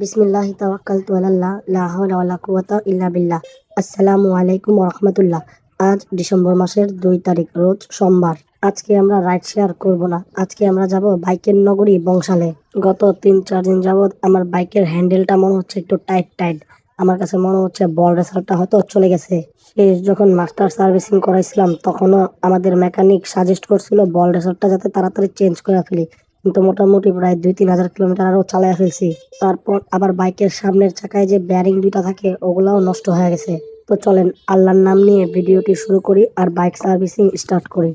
বিসমিল্লাহি তাওয়াক্কালতু আলাল্লাহ, লা হাওলা ওয়ালা কুওয়াতা ইল্লা বিল্লাহ। আসসালামু আলাইকুম রাহমাতুল্লাহ। আজ ডিসেম্বর মাসের দুই তারিখ, রোজ সোমবার। আজকে আমরা রাইড শেয়ার করব না। আজকে আমরা যাব বাইকের নগরী বংশালে। গত তিন, চার দিন যাবত আমার বাইকের হ্যান্ডেলটা মনে হচ্ছে একটু টাইট টাইট। আমার কাছে মনে হচ্ছে বল রেসারটা হয়তো চলে গেছে। শেষ যখন মাস্টার সার্ভিসিং করাইছিলাম, তখনও আমাদের মেকানিক সাজেস্ট করছিল বল রেসারটা যাতে তাড়াতাড়ি চেঞ্জ করে ফেলি। কিন্তু মোটামুটি প্রায় দুই, তিন হাজার কিলোমিটার আরও চালাই ফেলছি। তারপর আবার বাইকের সামনের চাকায় যে ব্যারিং দুইটা থাকে, ওগুলাও নষ্ট হয়ে গেছে। তো চলেন, আল্লাহর নাম নিয়ে ভিডিওটি শুরু করি আর বাইক সার্ভিসিং স্টার্ট করি।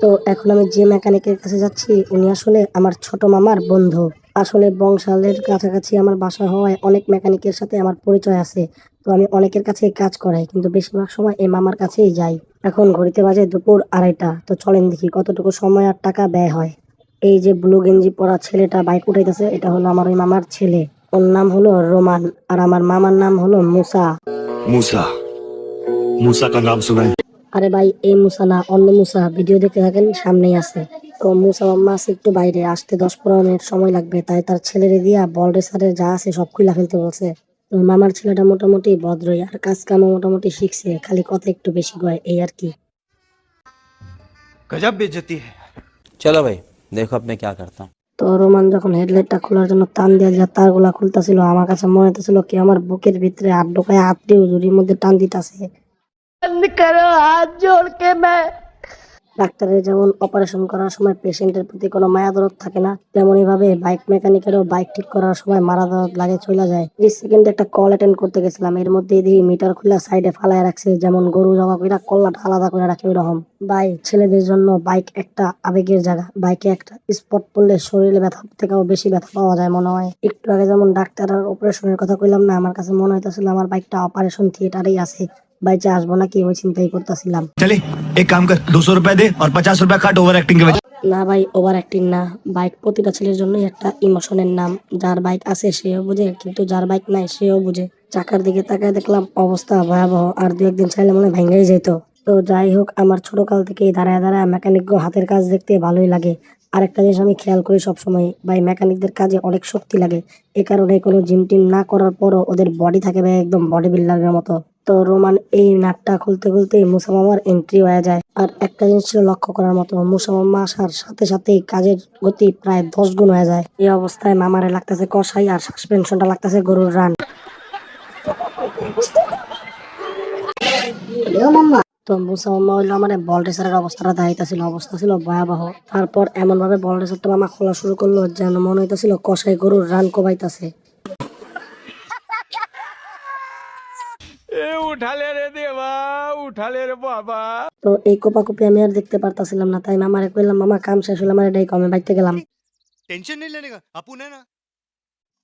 তো এখন আমি যে মেকানিকের কাছে যাচ্ছি, উনি আসলে আমার ছোট মামার বন্ধু। আসলে বংশালের কাছাকাছি আমার বাসা হওয়ায় অনেক মেকানিকের সাথে আমার পরিচয় আছে। তো আমি অনেকের কাছে কাজ করাই, কিন্তু বেশিরভাগ সময় এই মামার কাছেই যাই। এখন ঘড়িতে বাজে দুপুর আড়াইটা তো চলেন দেখি কতটুকু সময় আর টাকা ব্যয় হয়। এই যে ব্লু গেঞ্জি পরা ছেলেটা বাইক উঠাইতেছে এটা হলো আমার ওই মামার ছেলে। ওর নাম হলো রোমান আর আমার মামার নাম হলো মুসা। মুসা। মুসা কা নাম শুনাই? আরে ভাই এই মুসা না অন্য মুসা। ভিডিও দেখতে থাকেন সামনেই আছে। তো মুসা মাম্মা আছে একটু বাইরে আসতে দশ পনেরো মিনিট সময় লাগবে তাই তার ছেলেরে দিয়া বল রেসারের যা আছে সব খুলে ফেলতে বলছে। তো মামার ছেলেটা মোটামুটি ভদ্রই আর কাজ কাম মোটামুটি শিখছে খালি কথা একটু বেশি কয় এই আর কি। গজব বেজতি হে। চলো ভাই দেখো আপনি কি করতাম। তো রোমান যখন হেডলাইটটা খোলার জন্য টান দিয়ে যা তারগুলা খুলতাছিল আমার কাছে মনে হতেছিল কি আমার বুকের ভিতরে আট ঢোকায় হাত দিয়ে জুড়ির মধ্যে টান দিতাছে। বন্ধ করো হাত জোড় কে ডাক্তারের যেমন অপারেশন করার সময় পেশেন্টের প্রতি কোনো মায়া দরদ থাকে না তেমনই ভাবে বাইক মেকানিকেরও বাইক ঠিক করার সময় মারা দরদ লাগে চলে যায়। বিশ সেকেন্ডে একটা কল অ্যাটেন্ড করতে গেছিলাম, এর মধ্যে দিয়ে মিটার খুলে সাইডে ফালায় রাখছে, যেমন গরু জগা কইরা কল্লাটা আলাদা করে রাখে ওরকম ভাই, ছেলেদের জন্য বাইক একটা আবেগের জায়গা বাইকে একটা স্পট পড়লে শরীরে ব্যথা থেকেও বেশি ব্যথা পাওয়া যায় মনে হয়। একটু আগে যেমন ডাক্তার আর অপারেশনের কথা কইলাম না, আমার কাছে মনে হইতেছিল আমার বাইকটা অপারেশন থিয়েটারেই আছে। ভাই আসব না কি চিন্তাই করতেছিলাম। চলে এক কাম কর দুশো রুপিয়া দে আর পঞ্চাশ রুপিয়া কাট ওভার অ্যাক্টিং না ভাই ওভার অ্যাক্টিং না। বাইক প্রতিটা ছেলের জন্যই একটা ইমোশনের নাম। যার বাইক আছে সেও বুঝে কিন্তু যার বাইক নাই সেও বুঝে। চাকার দিকে তাকায় দেখলাম অবস্থা ভয়াবহ আর দু একদিন চাইলে মনে ভেঙেই যেত। তো যাই হোক আমার ছোট কাল থেকে দাঁড়ায় দাঁড়ায় মেকানিক হাতের কাজ দেখতে ভালোই লাগে। আরেকটা জিনিস আমি খেয়াল করি সবসময় ভাই মেকানিকদের কাজে অনেক শক্তি লাগে। এ কারণে কোনো জিম টিম না করার পরও ওদের বডি থাকে ভাই একদম বডি বিল্ডারের মতো। তো রোমান এই নাটটা খুলতে খুলতে মুসা মামার এন্ট্রি হয়ে যায়। আর একটা জিনিস ছিল লক্ষ্য করার মতো মুসা মামা আসার সাথে সাথেই কাজের গতি প্রায় দশ গুণ হয়ে যায়। এই অবস্থায় মামারে লাগতেছে কষাই আর সাসপেনশনটা লাগতেছে গরুর রান। তো মুসা মামা হইল আমার বল রেসারের অবস্থাটা দাঁড়াইতেছিল অবস্থা ছিল ভয়াবহ। তারপর এমন ভাবে বল রেসারটা মামা খোলা শুরু করল যেন মনে হইতেছিল কষাই গরুর রান কোবাইতেছে। তো এই কোপা কোপি আমি আর দেখতে পারতাছিলাম না তাই মামারে কইলাম মামা কাম শেষ হলো আমার এটাই কমে বাইতে গেলাম। টেনশন নিলে না আপু না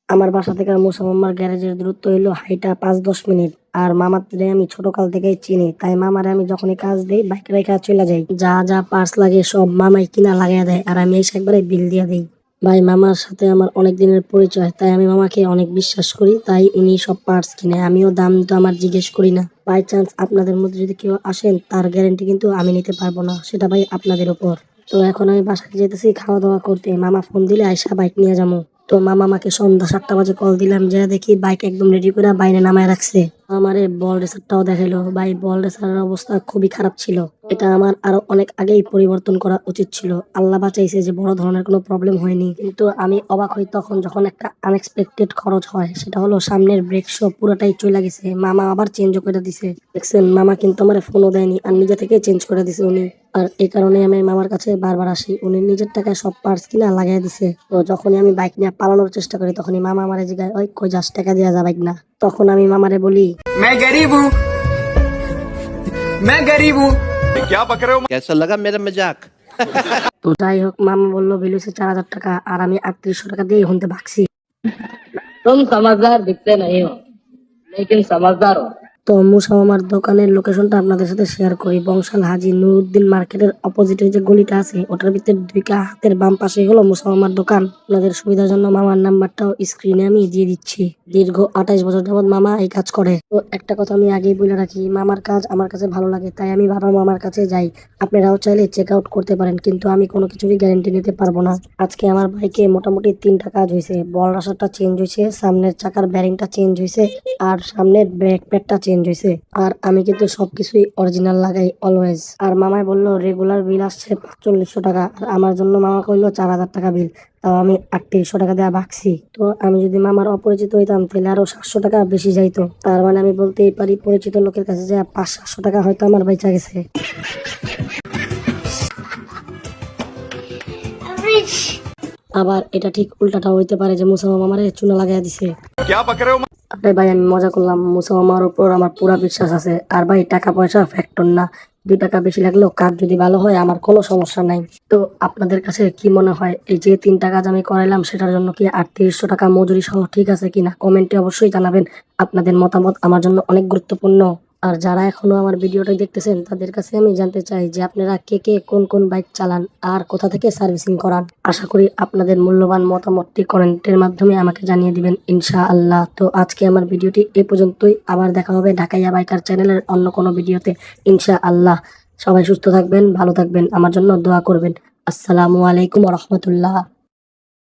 আমার বাসা থেকে মুসা মামার গ্যারেজের দূরত্ব হইল হাইটা পাঁচ দশ মিনিট আর মামারে আমি ছোট কাল থেকে চিনি তাই মামারে আমি যখনই কাজ দিই বাইক রেখা চলে যাই। যা যা পার্স লাগে সব মামাই কিনা লাগাই দেয় আর আমি এসে একবারে বিল দিয়ে দিই। ভাই মামার সাথে আমার অনেক দিনের পরিচয়, তাই আমি মামাকে অনেক বিশ্বাস করি, তাই উনি সব পার্টস কিনে, আমিও দাম তো আমার জিজ্ঞেস করি না। বাই চান্স আপনাদের মধ্যে যদি কেউ আসেন, তার গ্যারেন্টি কিন্তু আমি নিতে পারব না, সেটা ভাই আপনাদের ওপর তো এখন আমি বাসায় যেতেছি খাওয়া দাওয়া করতে। মামা ফোন দিলে আয়সা বাইক নিয়ে যাব। তো মামা আমাকে সন্ধ্যা সাতটা বাজে কল দিলাম, যে দেখি বাইক একদম রেডি করে বাইরে নামায় রাখছে। আমারে বল রেসারটাও দেখাইলো। ভাই বল রেসারের অবস্থা খুবই খারাপ ছিল। এটা আমার আরও অনেক আগেই পরিবর্তন করা উচিত ছিল। আল্লাহ বাঁচাইছে যে বড় ধরনের কোনো প্রবলেম হয়নি। কিন্তু আমি অবাক হই তখন যখন একটা আনএক্সপেক্টেড খরচ হয়, সেটা হলো সামনের ব্রেক শো পুরোটাই চলে গেছে। মামা আবার চেঞ্জ করে দিছে। দেখছেন, মামা কিন্তু আমার ফোনও দেয়নি আর নিজে থেকে চেঞ্জ করে দিছে উনি। আর এই কারণে আমি মামার কাছে বারবার আসি। উনি নিজের টাকায় সব পার্টস কিনা লাগাই দিছে। তো যখনই আমি বাইক নিয়ে পালানোর চেষ্টা করি, তখনই মামা আমারে জিগায়, ওই কই যাস, টাকা দেওয়া যা বাইক না। তখন আমি মামারে বলি मैं गरीब हूँ मैं गरीब हूँ क्या पक रहे हो कैसा लगा मेरा मजाक তো যাই হোক মামা বললো বিল হচ্ছে চার হাজার টাকা আর আমি আটত্রিশশো টাকা দিয়ে হুনতে ভাগছি तुम समझदार दिखते नहीं हो लेकिन समझदार हो তো মুসা মামার দোকানের লোকেশনটা আপনাদের সাথে শেয়ার করি। বংশাল হাজি নুরুদ্দিন মার্কেটের অপোজিটে যে গলিটা আছে, ওটার ভিতরে দুই কা হাতের বাম পাশে হলো মুসা মামার দোকান। আপনাদের সুবিধার জন্য মামার নাম্বারটাও স্ক্রিনে আমি দিয়ে দিচ্ছি। দীর্ঘ আঠাইশ বছর যাবত মামা এই কাজ করে। তো একটা কথা আমি আগেই বলে রাখি, মামার কাজ আমার কাছে ভালো লাগে, তাই আমি বাবা মামার কাছে যাই। আপনারাও চাইলে চেক আউট করতে পারেন, কিন্তু আমি কোনো কিছুরই গ্যারেন্টি নিতে পারব না। আজকে আমার বাইকে মোটামুটি তিনটা কাজ হয়েছে বল রাসারটা চেঞ্জ হয়েছে সামনের চাকার ব্যারিংটা চেঞ্জ হয়েছে আর সামনের ব্রেক প্যাডটা চেঞ্জ হয়েছে আর আমি কিন্তু সবকিছুই অরিজিনাল লাগাই অলওয়েজ আর মামাই বলল রেগুলার বিল আসছে পাঁচচল্লিশশো টাকা। আর আমার জন্য মামা কইলো, চার হাজার টাকা বিল তাও আমি আটত্রিশশো টাকা দেওয়া ভাগছি। তো আমি যদি মামার অপরিচিত হইতাম, তাহলে আরও সাতশো টাকা বেশি যাইতো। তার মানে আমি বলতেই পারি, পরিচিত লোকের কাছে যে পাঁচ সাতশো টাকা হয়তো আমার বেচা গেছে। আবার এটা ঠিক উল্টাটা হইতে পারে যে মুসা মামা আমারে চুনা লাগাইয়া দিছে। তাই ভাই, আমি মজা করলাম। মুসা আমার উপর আমার পুরা বিশ্বাস আছে। আর ভাই টাকা পয়সা ফ্যাক্টর না। দু টাকা বেশি লাগলেও কাজ যদি ভালো হয়, আমার কোনো সমস্যা নাই। তো আপনাদের কাছে কি মনে হয়, এই যে তিন টাকা আমি করাইলাম, সেটার জন্য কি আটত্রিশশো টাকা মজুরি সহ ঠিক আছে কিনা? কমেন্টে অবশ্যই জানাবেন। আপনাদের মতামত আমার জন্য অনেক গুরুত্বপূর্ণ। আর যারা এখনও আমার ভিডিওটা দেখতেছেন, তাদের কাছে আমি জানতে চাই যে আপনারা কে কে কোন কোন বাইক চালান আর কোথা থেকে সার্ভিসিং করান। আশা করি আপনাদের মূল্যবান মতামতটি কমেন্টের মাধ্যমে আমাকে জানিয়ে দিবেন ইনশা আল্লাহ তো আজকে আমার ভিডিওটি এ পর্যন্তই। আবার দেখা হবে ঢাকাইয়া বাইকার চ্যানেলের অন্য কোনো ভিডিওতে ইনশা আল্লাহ সবাই সুস্থ থাকবেন, ভালো থাকবেন। আমার জন্য দোয়া করবেন। আসসালামু আলাইকুম রহমতুল্লাহ।